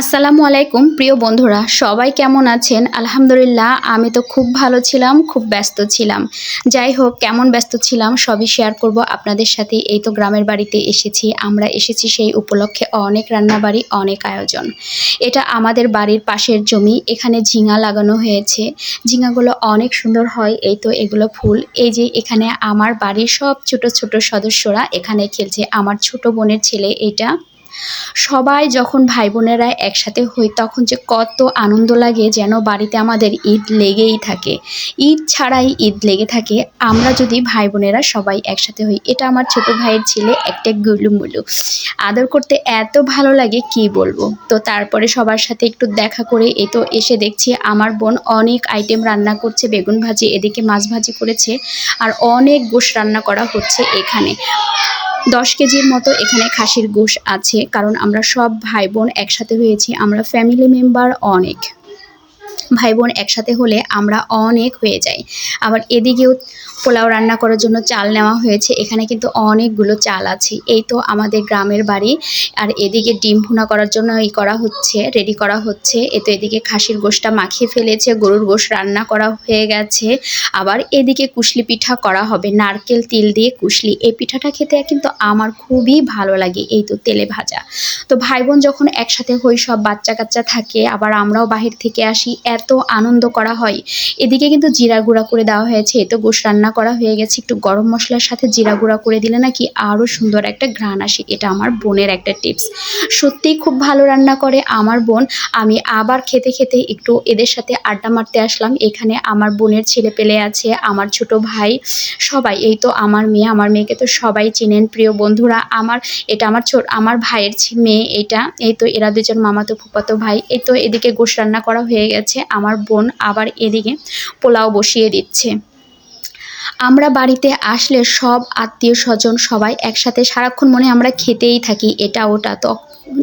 আসসালামু আলাইকুম, প্রিয় বন্ধুরা, সবাই কেমন আছেন? আলহামদুলিল্লাহ, আমি তো খুব ভালো ছিলাম, খুব ব্যস্ত ছিলাম। যাই হোক, কেমন ব্যস্ত ছিলাম, সবই শেয়ার করব আপনাদের সাথে। এই তো গ্রামের বাড়িতে এসেছি, আমরা এসেছি সেই উপলক্ষে অনেক রান্নাবাড়ি, অনেক আয়োজন। এটা আমাদের বাড়ির পাশের জমি, এখানে ঝিঙা লাগানো হয়েছে। ঝিঙাগুলো অনেক সুন্দর হয়, এই তো এগুলো ফুল। এই যে এখানে আমার বাড়ির সব ছোট ছোট সদস্যরা এখানে খেলছে, আমার ছোট বোনের ছেলে এটা। সবাই যখন ভাই বোনেরা একসাথে হই, তখন যে কত আনন্দ লাগে যেন বাড়িতে আমাদের ঈদ লেগেই থাকে। ঈদ ছাড়াই ঈদ লেগে থাকে। আমরা যদি ভাই বোনেরা সবাই একসাথে হই, এটা আমার ছোট ভাইয়ের ছেলে একটা গুলুমুলু। আদর করতে এত ভালো লাগে, কি বলব? তো তারপরে সবার সাথে একটু দেখা করে এ তো এসে দেখছি আমার বোন অনেক আইটেম রান্না করছে, বেগুন ভাজি, এদিকে মাছ ভাজি করেছে, আর অনেক গোশ রান্না করা হচ্ছে এখানে। দশ কেজির মতো এখানে খাসির গোশ আছে, কারণ আমরা সব ভাই বোন একসাথে হয়েছি, আমরা ফ্যামিলি মেম্বার অনেক। ভাই বোন একসাথে হলে আমরা অনেক হয়ে যাই। আবার এদিকেও পোলাও রান্না করার জন্য চাল নেওয়া হয়েছে, এখানে কিন্তু অনেকগুলো চাল আছে। এই তো আমাদের গ্রামের বাড়ি। আর এদিকে ডিম ভুনা করার জন্য এই করা হচ্ছে রেডি করা হচ্ছে। এ তো এদিকে খাসির গোশটা মাখিয়ে ফেলেছে, গরুর গোশ রান্না করা হয়ে গেছে। আবার এদিকে কুশলি পিঠা করা হবে, নারকেল তিল দিয়ে কুশলি। এই পিঠাটা খেতে কিন্তু আমার খুবই ভালো লাগে, এই তো তেলে ভাজা। তো ভাই বোন যখন একসাথে হই, সব বাচ্চা কাচ্চা থাকে, আবার আমরাও বাহির থেকে আসি এত আনন্দ করা হয়। এদিকে কিন্তু জিরা গুঁড়া করে দেওয়া হয়েছে। তো গোশ রান্না করা হয়ে গেছে। একটু গরম মশলার সাথে জিরা গুঁড়া করে দিলে নাকি আরও সুন্দর একটা ঘ্রাণ আসে। এটা আমার বোনের একটা টিপস সত্যিই খুব ভালো রান্না করে আমার বোন। আমি আবার খেতে খেতে একটু এদের সাথে আড্ডা মারতে আসলাম। এখানে আমার বোনের ছেলে পেলে আছে, আমার ছোট ভাই, সবাই। এই তো আমার মেয়ে। আমার মেয়েকে তো সবাই চেনেন, প্রিয় বন্ধুরা। আমার, এটা আমার ছোট, আমার ভাইয়ের মেয়ে এটা। এই তো এরা দুজন মামাতো ফুপাতো ভাই। এই তো এদিকে গোশ রান্না করা হয়ে গেছে। আমার বোন আবার এদিকে পোলাও বসিয়ে দিচ্ছে। আমরা বাড়িতে আসলে সব আত্মীয় স্বজন সবাই একসাথে সারাক্ষণ মনে আমরা খেতেই থাকি, এটা ওটা। তো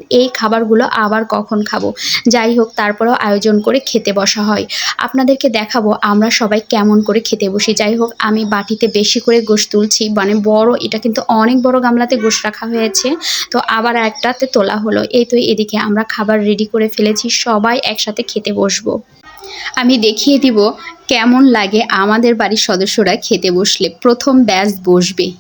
এই খাবারগুলো আবার কখন খাব? যাই হোক, তারপরেও আয়োজন করে খেতে বসা হয়। আপনাদেরকে দেখাবো আমরা সবাই কেমন করে খেতে বসি। যাই হোক, আমি বাটিতে বেশি করে গোশ তুলছি। মানে বড়, এটা কিন্তু অনেক বড় গামলাতে গোশ রাখা হয়েছে। তো আবার একটাতে তোলা হলো। এই তো এদিকে আমরা খাবার রেডি করে ফেলেছি। সবাই একসাথে খেতে বসবো। আমি দেখিয়ে দিব কেমন লাগে আমাদের বাড়ির সদস্যরা খেতে বসলে। প্রথম ব্যাচ বসবে।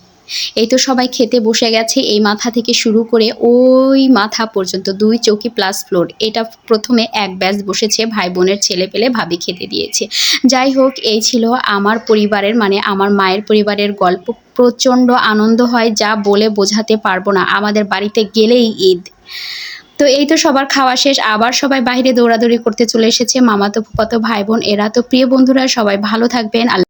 এই তো সবাই খেতে বসে গেছে। এই মাথা থেকে শুরু করে ওই মাথা পর্যন্ত দুই চৌকি প্লাস ফ্লোর এটা প্রথমে এক ব্যাচ বসেছে ভাই বোনের ছেলে পেলে ভাবি খেতে দিয়েছে। যাই হোক, এই ছিল আমার পরিবারের মানে আমার মায়ের পরিবারের গল্প। প্রচণ্ড আনন্দ হয়, যা বলে বোঝাতে পারব না। আমাদের বাড়িতে গেলেই ঈদ। তো এই তো সবার খাওয়া শেষ। আবার সবাই বাইরে দৌড়াদৌড়ি করতে চলে এসেছে। মামাতো ফুপাতো ভাই বোন এরা তো প্রিয় বন্ধুরা, সবাই ভালো থাকবেন। আল্লাহ